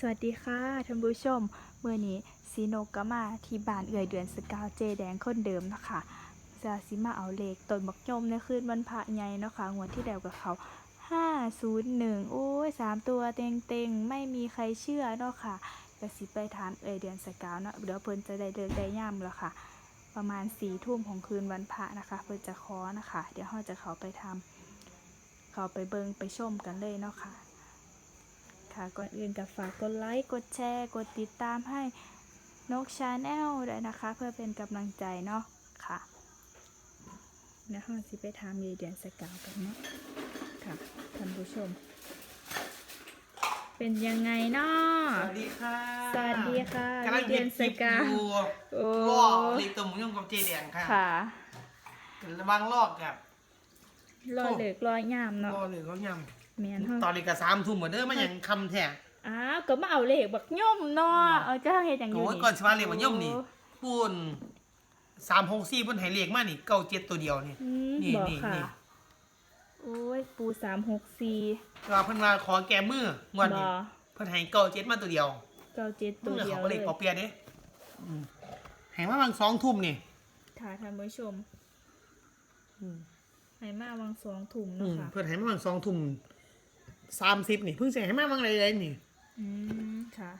สวัสดีค่ะท่านผู้ชมเมื่อนี้ซีโนก็มาที่บ้านเอื่อยเดือนสกาวเจแดงคนเดิมนะคะจะสิมาเอาเลขต้นบักยมในคืนวันพระใหญ่นะคะงวดที่แล้วกับเขา501 โอ้ยสามตัวเต็งๆไม่มีใครเชื่อเนาะค่ะก็สิไปถามเอื่อยเดือนสกาวเนาะเดี๋ยวเพิ่นจะได้เลิกได้ย่ำแล้วค่ะ ประมาณสี่ทุ่มของคืนวันพระนะคะ เพิ่นจะขอนะคะ เดี๋ยวเราจะเขาไปทำเขาไปเบิงไปชมกันเลยเนาะคะค่ะ ก่อนอื่นก็ฝากกดไลค์ กดแชร์ กดติดตามให้นกชาแนลด้วยนะคะ เพื่อเป็นกำลังใจเนาะค่ะเดี๋ยวเราสิไปทำยายเดือนสกาวกันเนาะค่ะท่านผู้ชม เป็นยังไงเนาะสวัสดีค่ะสวัสดีค่ะกำลังเดืเรียอนนคลิปสกาวอยู่โอ้ลอกรีบตัวหมุนยงกับเจแดงค่ะค่ะระวังลอกกับรอเหลือกรอยยามเนาะลอกเลยก็ยเมี ยนเฮาำตอนนี้ก็สามทุ่มเหมือนเดิมมันยังคำแท้อ้าวก็มาเอาเหล็กบักย่อมเนาะเอาเจ้าเฮ็ดอย่างอยู่โอ้ยนี่ก่อนสิว่าเรียกว่าย่อมนี่ปูนสามหกสี่เพิ่นให้เลขมานี่เก้าเจ็ดตัวเดียวนี่อืมนี่บอกนี่ค่ะนี่โอ้ยปูสามหกสี่แต่ว่าเพิ่นว่าขอแก้มืองวดบนี้อเพิ่นให้เก้าเจ็ดมาตัวเดียวเก้าเจ็ดตัวมือเดียเขาวก็เลเลยขอเปลี่ยนเด้อืมให้มาบางสองทุ่มนี่ค่ะท่านผู้ชมอืมให้มาวังสองถุงอืเนาะมค่ะเพิ่นให้มาบางสองทุ่ม สามสิบนี่เพิ่งจะให้มาบางไรเลยนี่อืมค่ะ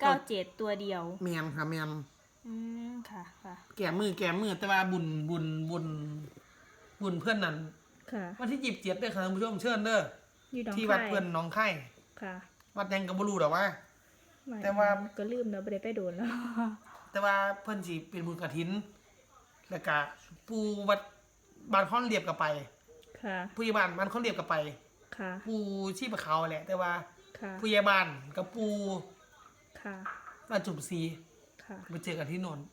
เก้าเจ็ดตัวเดียว แมนค่ะแมนอืมค่ะค่ะ แก้มือแก้มือแต่ว่าบุญบุญบุญบุญเพื่อนนั้นค่ะ วันที่จีบเจ็ดเด้อค่ะท่านผู้ชมเชิญเด้ออยู่ดองที่วัดไข่เพื่อนหน้องไข่ค่ะวัดยังกับบรูหรอกว่าไม่แต่ว่า ก็ลืมเนาะไม่ได้ไปโดนแล้วแต่ว่าเพื่อนจีเป็นบุญกฐิน แล้วก็ปูวัดบ้านข้อนเรียบกับไปค่ะผู้ใหญ่บ้านบ้านข้อนเรียบกับไป ค่ะ ปูชีพเขาแหละ แต่ว่าค่ะ ผู้ใหญ่บ้านกับปูค่ะ บ้านจุ่มซีค่ะ ไปเจอกันที่โนนท์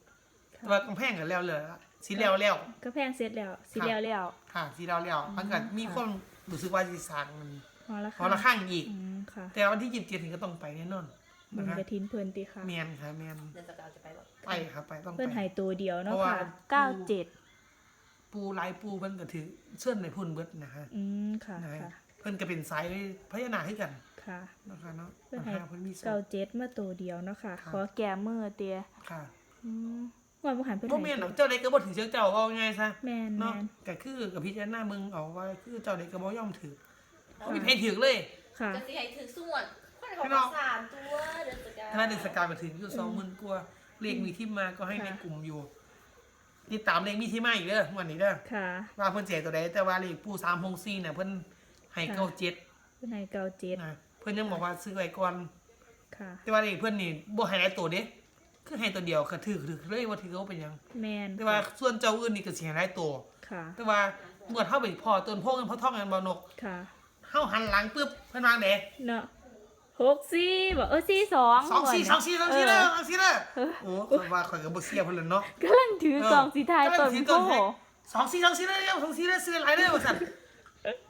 ค่ะแต่ว่ากำแพงกันแล้วเลยสีแล้วแล้วก็แพงเสร็จแล้วสีแล้วแล้วค่ะสีแล้วแล้วมันก็มีความรู้สึกว่าจะสร้างมันพอละพอละข้างอีก อืมค่ะแต่วันที่ยิบเจ็ดถึงก็ต้องไปแน่นอนบุนะญคะกระถินเพลินติค่ะ เมียนค่ะเมียนเดือนสกาวจะไปแบบไปครับไปต้องเพื่อนไปใหายตัวเดียวเนาะเพราะว่า ค่ะเก้าเจ็ดปูหลายปูเพิ่นก็ถือเชื่อนในพุ่นเบิดนะฮะ อืมค่ะนะฮะค่ะ เพิ่นก็เป็นสายพญานาคให้กันค่ะ นะคะเนาะเพื่อนนะให้ฮะเพิ่นมีโซเก้าเจ็ดมาตัวเดียวเนาะค่ะครับขอแก้มือเตียค่ะอืมวันบ่หันเพื่อนบ่แม่นหรอกเจ้าใดก็บ่ถือเจ้าเจ้าเอาง่ายซะแมนแมเนาะนก็คือกับพิจารณามึงเอาว่าคือเจ้าใดก็บ่ยอมถือบ่มีใครถือเลยค่ะจะสิให้ถึงส่วนคนเขาพี่บน้อองกสามตัวเดือนสกาวถ้าเดือนสกาวมาถึงอยู่20,000กว่าเลขมีที่มาก็ให้ในกลุ่มอยู่ติดตามเลขมีที่มาอีกเด้อวันนี้เด้อค่ะว่าเพิ่นเสียตัวใดแต่ว่าเลขปู364น่ะเพิ่น ให้ค่ะเก้าเจ็ดเพื่อนให้เก้าเจ็ดนะเพื่อนยังบอกว่าซื้อไว้ก่อนค่ะ แต่ว่านี่เพื่อนนี่บ่ให้หลายตัวเด้คือให้ตัวเดียวก็ถือถือเลยว่าถือเขาเป็นหยังแมนแต่ว่าส่วนเจ้าอื่นนี่ก็สิให้หลายตัวค่ะ แต่ว่าเมื่อเฮาไปพอต้นโพกันพอท่องกันบ่นกค่ะเฮาหันหลังปึ๊บเพิ่นวางเด้เนาะหกสี่บอกเออสี่สองสองสี่ก่สนองสี่สองสี่เเด้อสองสี่เด้อเออโอ้ข่อยว่าข่อยก็บ่เสียเพิ่นเลยเนาะกำลังถือกล่องสีทายต้นเออโพให้สองสี่สองสี่เด้อสองสี่เด้อซื้อหลายเด้อว่าซั่น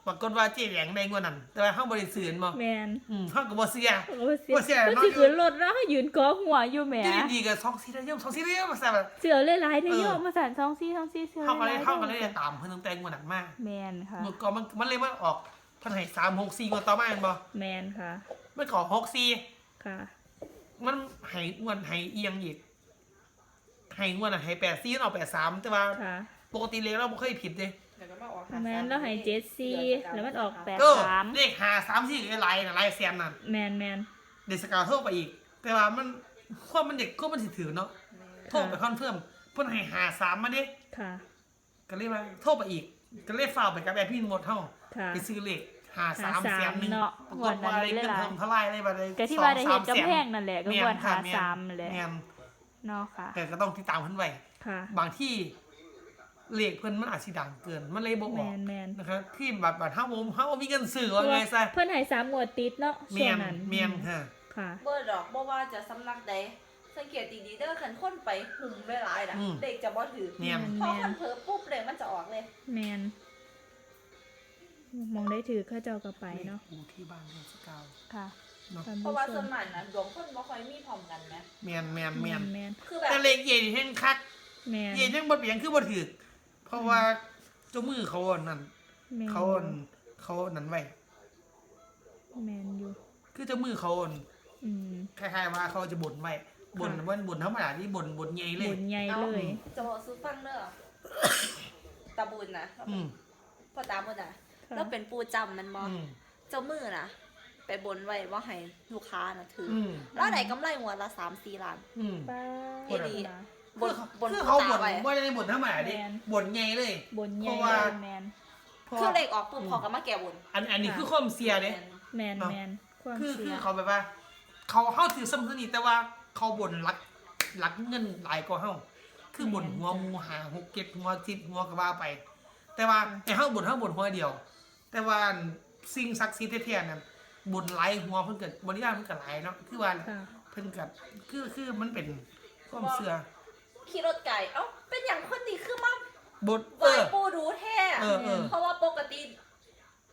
ปรากฏว่าเจ๊แหลงได้งวดนั้น แต่ว่าเฮาบ่ได้ซื้อบ่แมนอืมเฮาก็บ่เสีย โอ้เสียบ่เสียมันเนาะสิขึ้นรถแล้วให้ยืนกอหัวอยู่แหมอยู่ดีๆก็สองสี่เด้อสองสี่เด้อว่าซั่นแบบ เสือเลยหลายเทเออ โยกมาสั่นสองสี่สองสี่เสือเฮาก็เลยหเฮาก็เลยด้อตามเพิ่นตั้งแต่งวดนั้นมาแมนค่ะ เมื่อก่อนมันมันเลยว่าออกเพันให้สามหกสี่งวดต่อมาเห็นบ่แมนค่ะ มันขอหกสี่ ค่ะ มันให้งวดให้เอียงอีกให้งวดน่ะให้แปดสี่มันออกแปดสามแต่ว่าค่ะ ปกติเลยเราไม่เคยผิดเลย เดี๋ยวก็มาออกแมนแล้วให้เจ็ดสี่แล้วมันออกแปดก็สามเลขหาสามสี่ไลายนะไลายแซมนั่นแมนแมนเดสกาวโทรไปอีก แต่ว่ามันความมันเด็กก็มันสิถือเนาะโทรไปคอนเฟิร์มเพิ่นให้หาสามมาเด้ค่ะ ก็เลยว่าโทรไปอีก ก็เลยฝากไปกับแอพี่หมดเท่าค่ะไปซื้อเลขหาสามหาสามแสนหนึ่งเนาะปรากฏว่าอะไรงวดนั้นเงินหลายเพิ่มเท่าไรเลยบัดนี้ก็ที่ว่าได้เห็นสองสามกำแพงนั่นแหละก็แม่ควรนหาค่ะแม่นสามนั่นแหละแม่นเนาะค่ะแต่ก็ต้องติดตามเพิ่นไว้ค่ะบางที่ เลขเพิ่นมันอาจสิดังเกิน มันเลยบ่อแมอกนแมนนะครับที่บัตรบัตรเฮาบ่เฮาบ่มีเงินซื้อว่าไงซะเพื่อนให้สามหมวดติดเนาะเมีช่วยงนนั้นเมียนฮะค่ะ เบอร์ดอกบ่ว่าจะสำนักใดสังเกตดีๆเด้อคันคนไปหุ่มหลายๆนะเด็กจะบ่ถือเมียนพอคนเผลอปุ๊บเลยมันจะออกเลย แมนมองได้ถือเข้าเจ้ากระไปเนาะกูที่บ้านเดือนสกาวค่ะเนาะท่านเพผู้ราะว่าชส่วมนมากนะดวงคนบ่ค่อยมีพร้อมกันนะเมียนเมียนแมเมียนนแมนคือแบบแต่เลขเย็นแห่งคักแมนเย็นยังบ่เปลี่ยนคือบ่ถูกเพ ราะว่าเจ้ามือเขาอันนั่นแมนเขาอันเขาอันนั้นไว้แมนอยู่คือเจ้ามือเขาอันอืมคล้ายๆว่าเขาจะบ่นไว้บ่นค่ะว่าบ่นธรรมดาที่บ่นบ่นใหญ่เลย บุญใหญ่เอาเลย จะบอกซื้อฟังเด้อตาบุญนะอืมพ่อตาบุญนะค่ะแล้วเป็นปูจำมันมออืมเจ้ามือนะไปบนไว้ว่าให้ลูกค้านะถือออืมแล้วไหนกำไรหัวละสามสี่ล้าน อืม ป้าอีหลีนะ บนบนคือปูเขาตาบ่นไว้ว่าในบ่นธรรมดาดิแมน บ่นใหญ่เลยบุญใหเพญ่ราะเลว่ายแมนเพราะคือว่าเลขออกปุ๊บพอก็มาแก้บนอันอันนี้คือความเสียเด้ แมนเนาะแมนความคือเชื่คืออเขาแบบว่า เขาเฮาถือสมสนิทแต่ว่าเขาบ่นรักรักเงินหลายกว่าเฮาคือบ่นหัวหมูหาหกเก็ดหัวจิตหัวก็ว่าไป แต่ว่าไอ้เฮาบ่นเฮาบ่นหัวเดียว แต่ว่าสิ่งศักดิ์สิทธิ์แท้ๆนั่นบ่นหลายหัวเพิ่นก็บ่ได้ว่าเพิ่นก็หลายเนาะคือว่าค่ะ เพิ่นก็คือคือมันเป็นความเชื่อ ขี่รถไก่เอ้าเป็นอย่างคนดีคือมาบ่นไหเอวอปูดูแท้เออเออ เพราะว่าปกติ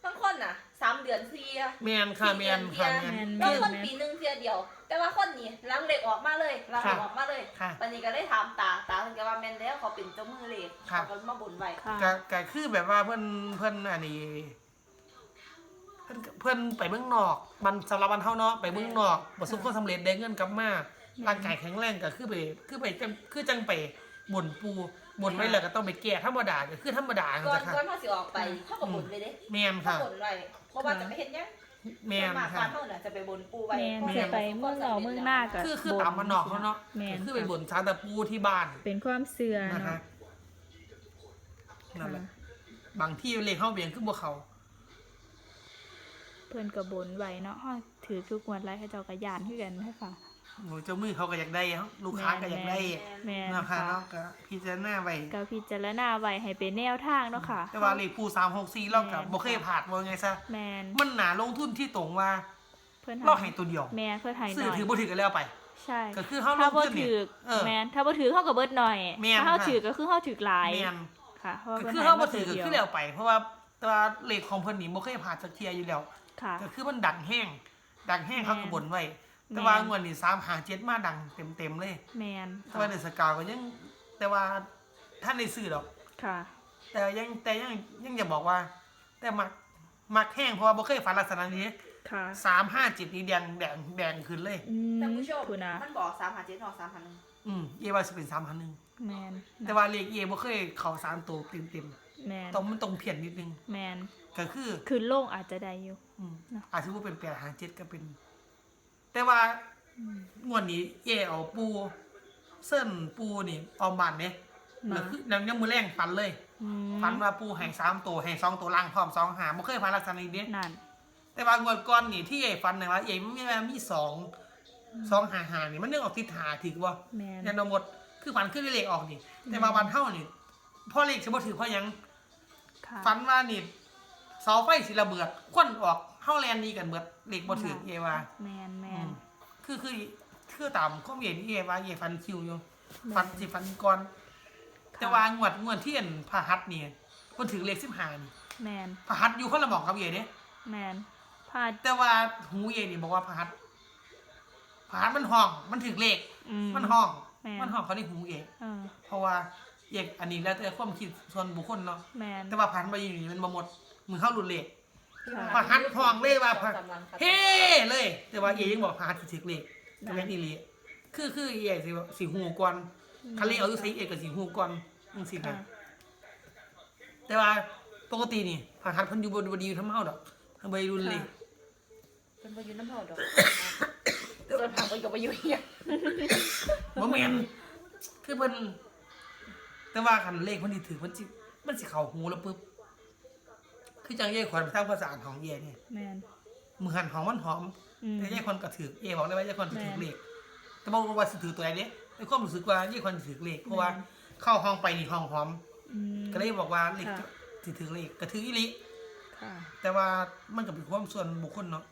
บางคนน่ะสามเดือนเทีย แม่นค่ะแม่นค่ะแม่นบางคนปีหนึ่งเทียเดียว แต่ว่าคนนี้หลังเล็กออกมาเลยหลังเล็กออกมาเลยค่ะวันนี้ก็ได้ถามตาตาเพิ่นก็ว่าแม่นแล้วเขาเป็นเจ้ามือเล็กค่ะ เขาก็มาบ่นไว้ค่ะ ก็ก็คือแบบว่าเพิ่นเพิ่นอันนี้ เพิ่นเพิ่นไปเมืองนอก มันสำหรับมันเฮาเนาะไปเมืองนอกประสบความสำเร็จได้เงินกลับมา ร่างกายแข็งแรงก็คือไปคือไปจังคือจังไปบ่นปูบ่นไว้แล้วก็ต้องไปแก้ธรรมดาก็คือธรรมดาก่อนจ้ะค่ะก่อนเขาสิออกไปเขาก็บ่นเลยเด้แม่นเขาค่ะบ่นไว้เพราะว่าจะไปเฮ็ดหยังแม่นส่วนมากค่ะบ้านเฮาน่ะจะไปบ่นปูไว้แมนเพราะจะว่าไปเมืองเราเมืองหน้ากับคือคือตามมันนอกเขาเนาะแมนคือไปบ่นชาตะปูที่บ้าน เป็นความเชื่อนะคะเนาะนั่นแหละค่ะบางที่เลขเฮาเบียงคือบ่เขา เพิ่นก็บนไว้เนาะเฮาถือทุกงวดไลให้เจ้าก็ย่านคือกันให้ฟังโอ้ยเจ้ามือเขาก็อยากได้เฮาลูกค้าก็อยากได้แม่นนะคะค่ะเนาะก็พิจารณาไว้ก็พิจารณาไว้ให้เป็นแนวทางเนาะค่ะ แต่ว่าเลขผู้สามหกสี่เรากับแม่นบ่เคยผ่านว่าไงซะแมนมันหนาลงทุนที่ตรงว่าเพิ่นเราให้ตัวเดียวแมนเพิ่นให้หซื้อน่อยถือบ่ถือกันแล้วไปใช่ก็คือเฮาลถ้างบ่ทุนถืนี่อเออแมนถ้าบ่ถือเฮาก็เบิดหน่อยแม่นถ้าเฮาค่ะถือก็คือเฮาถือหลายแม่นค่ะเพราะว่าก็เพิ่นคือให้เฮาบ่มาถืตัอวก็เดียวคือแล้วไปเพราะว่า แต่ว่าเลขของเพิ่นนี่บ่เคยผ่านสักเที่ยอยู่แล้วค่ะ ก็คือมันดังแห้ง ดังแห้งแม่นเขาก็บ่นไว้ แต่แม่นว่างวดนี้3 5 7มาดังเต็มๆเลย แมนแต่ว่าในสกาวก็ยัง แต่ว่าท่านได้ซื้อดอก ค่ะ แต่ยังแต่ยังยังจะบอกว่า แต่มักมักแห้งเพราะว่าบ่เคยฝันลักษณะนี้ค่ะสามห้าจิตนี่แดงแดงแดงขึ้นเลยอืมท่านผู้ชมคุณนะมันบอก3หา7ออก3หา1อืมเอว่าสิเป็นสามพันหนึ่งแมนแต่ว่าเลขเอบ่เคยเข้าสามตัวเต็มเต็ม แมนๆตรงมันตรงเพี้ยนนิดนึง แมนก็คือ คือโลงอาจจะได้อยู่ อืมเนาะอาจจะว่าเป็นแปดหางเจ็ดก็เป็น แต่ว่าอืมงวดนี้เอเอาปูเส้นปูนี่เอาบานเนี่ยมาแล้วคือยังยังมือแรงฟันเลย อืมฟันว่าปูให้สามตัวให้สองตัวล่างพร้อมสองหางบ่เคยฟันลักษณะนี้เด้นั่นแต่ว่างวดก่อนนี่ที่เอฟันนะว่าเอมันมีมีสองสองหาหานี่มันนึกออกทิศหาถือว่า แมนยันเอาหมดคือฟันขึ้นเลขออกนี่ แต่ว่าวันเท่านี่พ่อเลขจะบ่ถือเพราะหยัง ค่ะฟันว่านี่เสาไฟสิระเบิดควันออกเฮาแลนนี้กันเบิดเลขบ่ถือเอว่าแมนแมอืนมคือคือคือตามข้อมูลที่เอว่าเอฟันคิวอยู่แม่นฟันสิฟันก่อนค่ะแต่ว่างวดงวดที่อันพหัสนี่เพิ่นถือเลข15นี่แมนพหัสอยู่คนละหม่องกับเอเด้แมนพาดแต่ว่าหูเอนี่บอกว่าพหัสพหัสมันห้อง มันถือเลขอืมันห้องแม่นมันห้องเขาได้หูเอเออเพราะว่า เอกอันนี้แล้วแต่ความคิดส่วนบุคคลเนาะแมนแต่ว่าพันไปอยู่นี่มันบ่หมดมือเข้ารุนเลขค่ะพหัสห้องเลยว่าพหัสกำลังพัฒนาเฮ้เลย แต่ว่าเอยังบอกพหัสสิถึกเลขแต่แม่นอีหลีคือคือเอสิสิหูก่อนคันเลขเอาอยู่ใส่เอกกับสิหูก่อนจังซี่ค่ะนะแต่ว่าปกตินี่พหัสเพิ่นอยู่บ่บ่ดีอยู่ทำเฮาดอกเพิ่นบ่ได้รุนเลขเป็นประยุทธ์น้ำเผาดอกส่วนผักก็อยู่ประยุทธ์เนี่ยบ่แม่นคือเพิ่น แต่ว่าคันเลขมันสิถึกมันสิมันสิเข้าหูแล้วปึ๊บคือจังเย่ขวัญไปทางภาษาของเย่นี่แมนมือหันหอมมันหอมอืมแต่ยายคนก็ถือเอบอกเลยว่ายายคนถือแม่นเลขแต่บอกว่าสิถือตัวไหนเนี้ยในความรู้สึกว่ายายคนถือเลขเพราะว่าแม่นเข้าห้องไปนี่ห้องหอม อืม ก็เลยบอกว่าเลขค่ะถือถือเลขก็ถืออีหลิ ค่ะ แต่ว่ามันก็เป็นความส่วนบุคคลเนาะ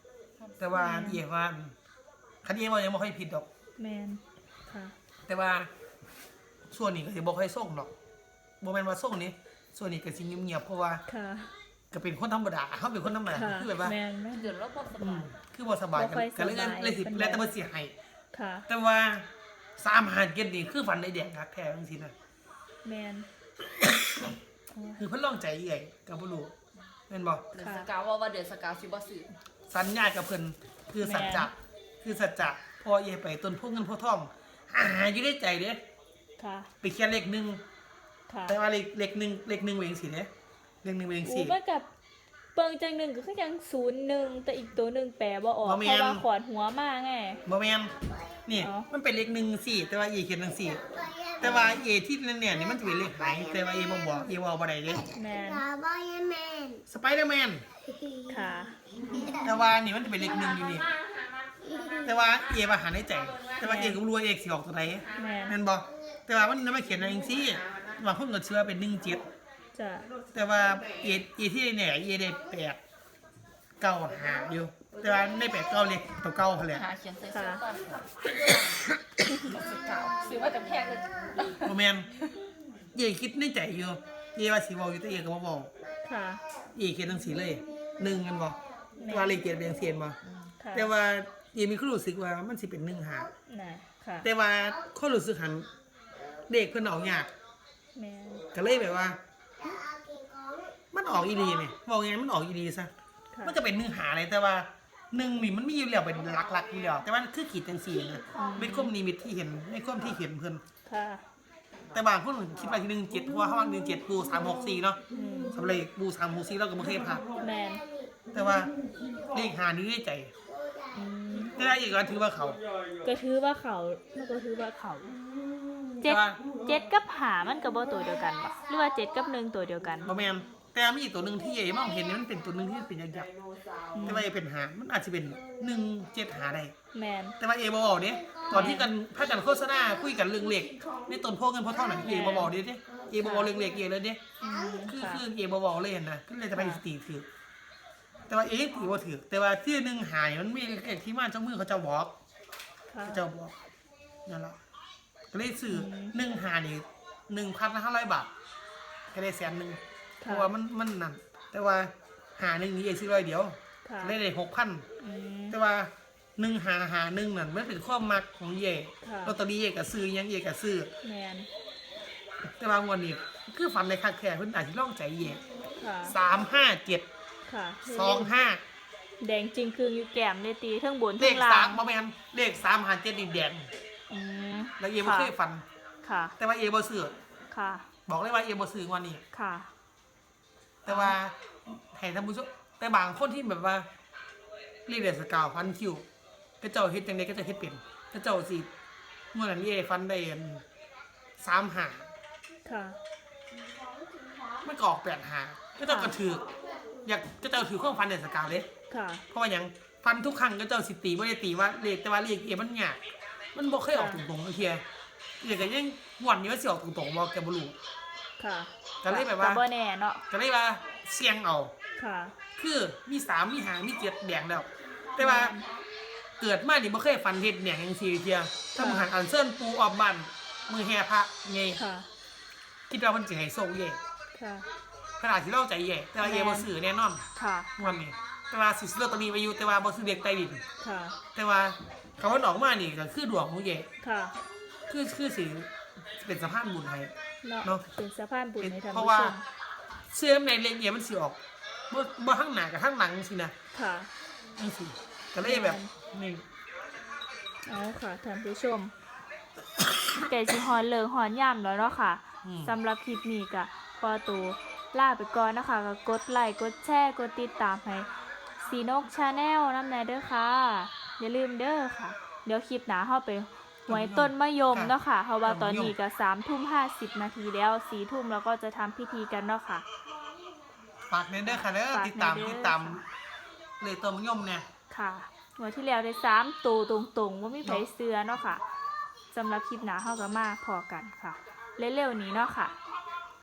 แต่ว่าแม่นเอ๋ว่าคันเอ๋ว่ายังไม่ค่อยผิดดอก แมนค่ะ แต่ว่า ส่วนนี้ก็จะบอกให้ส่งดอกบ่แม่นว่าส่งนี้ส่วนนี้ก็สิเงียบๆเพราะว่าค่ะ ก็เป็นคนธรรมดาเขาเป็นคนธรรมดาค่ะคือแบบว่าแมนแมนเดือดร้อนพอสอืบามยคือบ่สบายกันบ่ค่อยก็เลยสบายเลยสิปานใดแล้วแต่บ่สิให้ ค่ะ แต่ว่าสามหาเก็ดนี่คือฝันในแดงคักแท้จังซี่นะแมนคือเพิ่นลองใจเอื่อยกับบ่รู้แม่นบ่เดือนสกาวว่าว่าเดือนสกาวชิบะสื่อสัญญากับเพิ่นคือสัจจะแม่คือสัจจะพอเอไปต้นพวกเงินพวกทองหาอยู่ในใจเด้ ค่ะ ไปเขียนเลขหนึ่งค่ะแต่ว่าเลขเลขหนึ่งเลขหนึ่งเป็นสี่เด้เลขหนึ่งเป็นอูสี่มันกับเปิงจังหนึ่งก็คือยังศูนย์หนึ่งแต่อีกตัวหนึ่งแปลบ่ออกบ่แม่เพนราะว่าขวานหัวมากไงบ่แม่นนี่อ๋อมันเป็นเลขหนึ่งสี่แต่ว่าเอเขียนหนึ่งสี่แต่ว่าเอที่นั่นเนี่ยนี่มันจะเป็นเลขหายแต่ว่าเอบ่บอกเอว่าบ่ได้เด้แมน Spider-Man สไปเดอร์แมนค่ะ แต่ว่านี่มันจะเป็นเลขหนึ่งอยู่นี่แต่ว่าเอว่าหาในใจ แต่ว่าเอก็บ่รู้ว่าเอสิออกตัวไหนแมนแม่นบ่ แต่ว่ามันไม่เขียนอะไรจังซี่บางคนก็เชื่อเป็นหนึ่งเจ็ดจะแต่ว่าเอเอที่เนี่ยเอได้แปดเก้าหาอยู่ แต่ว่าในแปดเก้าเล็กตัวเก้าเขาแหละหาเขียนใส่เสื้อก่อนเก่าซื้อมาจากแพงเลยโมแมนเอคิดในใจอยู่เอว่าสีบอกอยู่แต่เอก็บ่บอกค่ะ เอเขียนทั้งสีเลยหนึ่งกันบ่ว่าเลขเจ็ดเป็นเสียนบ่ค่ะแต่ว่าเอมีความรู้สึกว่ามันสิเป็นหนึ่งหาน่ะค่ะ แต่ว่าความรู้สึกหัน เด็กเพิ่นเอายากแมนก็เลยแบบว่า มันออกอีดีเนี่ยบอกไงมันออกอีดีซะ ค่ะมันก็เป็นเนื้อหาเลยแต่ว่าหนึ่งนี่มันมีอยู่แล้วเป็นหลักๆอยู่แล้วแต่ว่าคือขีดจังสี่นะเป็นความนิมิตที่เห็นในความที่เห็นเพิ่นค่ะแต่บางคนคิดว่าที่หนึ่งเจ็ดเพราะว่าเขาว่าหนึ่งเจ็ดปูสามหกสี่เนาะอืมสำหรับปูสามหกสี่เราก็ไม่เคยผ่านแมนแต่ว่าเลขหานี้ได้ใจอืมแต่ได้อีกก็ถือว่าเขาก็ถือว่าเขามันก็ถือว่าเขาแต่ เจ็ดว่าเจ็ดกับหามันกับบ่ตัวเดียวกันปะหรือว่าเจ็ดกับหนึ่งตัวเดียวกันบอแมนแต่มีอีกตัวหนึ่งที่เอ๋มองเห็นนี่มันเป็นตัวหนึ่งที่เป็นยักษ์ๆแต่ว่าเอเป็นหามันอาจจะเป็นหนึ่งเจ็ดหาได้ แมน แต่ว่าเอบอกบอกเนี่ยตอนที่กันพากันโฆษณาคุยกันเรื่องเหล็กในต้นโพเงินโพเท่าไหร่เอบอกบอกเนี่ยเอบอกบอกเรื่องเหล็กเอเลยเนี่ยอืมคือค่ะคือเอบอกบอกเลยเห็นนะก็เลยจะไปสตีถือ แต่ว่าเอตีว่าถือ แต่ว่าที่หนึ่งหายมันไม่เลขที่มาเจ้ามือเขาเจะบอกค่ะเขาเจะบอกนั่นแหละ ก็เลยซื้อหนึ่งหานี่หนึ่งพันห้าร้อยบาท ก็ได้แสนหนึ่งเพค่ะราะว่ามันมันนั่นแต่ว่าหาหนึ่งนี่เอซื้อร้อยเดียวค่ะได้ได้หกพันอืมแต่ว่าหนึ่งหาหาหนึ่งนั่นมันเป็นความมักของเย่ค่ะลอตเตอรี่เย่กับซื้อหยังเย่กับซื้อแมนแต่ว่างวันนี้คือฝันในคักแค่เพิ่นอาจจะล่องใจเย่ค่ะสามห้าเจ็ดค่ะสองห้าแดงจริงคืออยู่แก้มเลยตีทั้งบนเลทั้ขงล่าสามงบ่แม่นเลขสามหาเจ็ดนี่แดงอืม แล้วเย่บ่เคยฝัน ค่ะ แต่ว่าเย่บ่ซื้อค่ะ บอกเลยว่าเย่บ่ซื้อวันนี้ ค่ะ แต่ว่าให้ท่านผู้ชมแต่บางคนที่แบบว่าเรียกเดือนสกาวฟันคิวก็เจ้าเฮ็ดจังไดก็จะเฮ็ดเป็นก็เจ้าสิเมื่อนั้นเย่ฟันได้สามหาค่ะ มันก็ออกแปดหาก็เจ้ากระถืออยากก็เจ้าถือข้องฟันเดือนสกาวเลย ค่ะ เพราะว่าหยังฟันทุกครั้งก็เจ้าสิตีไม่ได้ตีว่าเลขแต่ว่าเลขเอมันยาก มันบ่เคยออกตรงๆเลยเทียอยากจะยังหวนนี้ว่าสิออกตรงๆบ่แกบ่รู้ค่ะก็เลยแบบว่าบ่แน่เนาะก็เลยว่าเสี่ยงเอาค่ะ คือมีสามมีหางมีเจ็ดแดงแล้ว แต่ว่าเกิดมานี่บ่เคยฟันเฮ็ดแดงจังซี่เทียถ้ามึงหันอันเซินปูออกบ้านมือแห่พระไงค่ะคิดว่ามันสิให้โชคเย่ค่ะขนาดที่เล่าใจเย่แต่ว่าเย่บ่ซื้อแน่นอนค่ะวันนี้ แต่ว่าสิซื้อลอตเตอรี่ไว้อยู่แต่ว่าบ่ซื้อเด็กใต้ดิน ค่ะ แต่ว่าคำว่าออกมานี่ก็คือดวงของเย่ค่ะคือคือสิเป็นสะพานบุญให้ เนาะเนาะ เป็นสะพานบุญให้ท่านเพราะผู้ว่าชมเสื้อในเลขเย่มันสิออกบ่บ่ข้างหน้ากับข้างหลังสินะค่ะจังซี่ก็เลยแบบนี่เอาค่ะท่านผู้ชม ไก่สิฮอนเลิงฮอนย่ำแล้วเนาะค่ะอืม สำหรับคลิปนี้ก็ขอตัวลาไปก่อนนะคะก็กดไลค์กดแชร์กดติดตามให้ สีนกชาแนลน้ำแนเด้อค่ะ อย่าลืมเด้อค่ะ เดี๋ยวคลิปหนาเข้าไปหวยต้นมะยมเนาะค่ะเพราะว่าตอนนี้ก็สามทุ่มห้าสิบนาทีแล้วสี่ทุ่มแล้วก็จะทำพิธีกันเนาะค่ะ ฝากเด้อค่ะเด้อฝากติดตามแน่เด้อติดตามเลยตัวมังยมเนี่ย ค่ะงวันที่แล้วได้สามตัวตรงๆว่ามีไผเสือเนาะค่ะสำหรับคลิปหนาเข้ากับมาพอกันค่ะ เร็วๆนี้เนาะค่ะ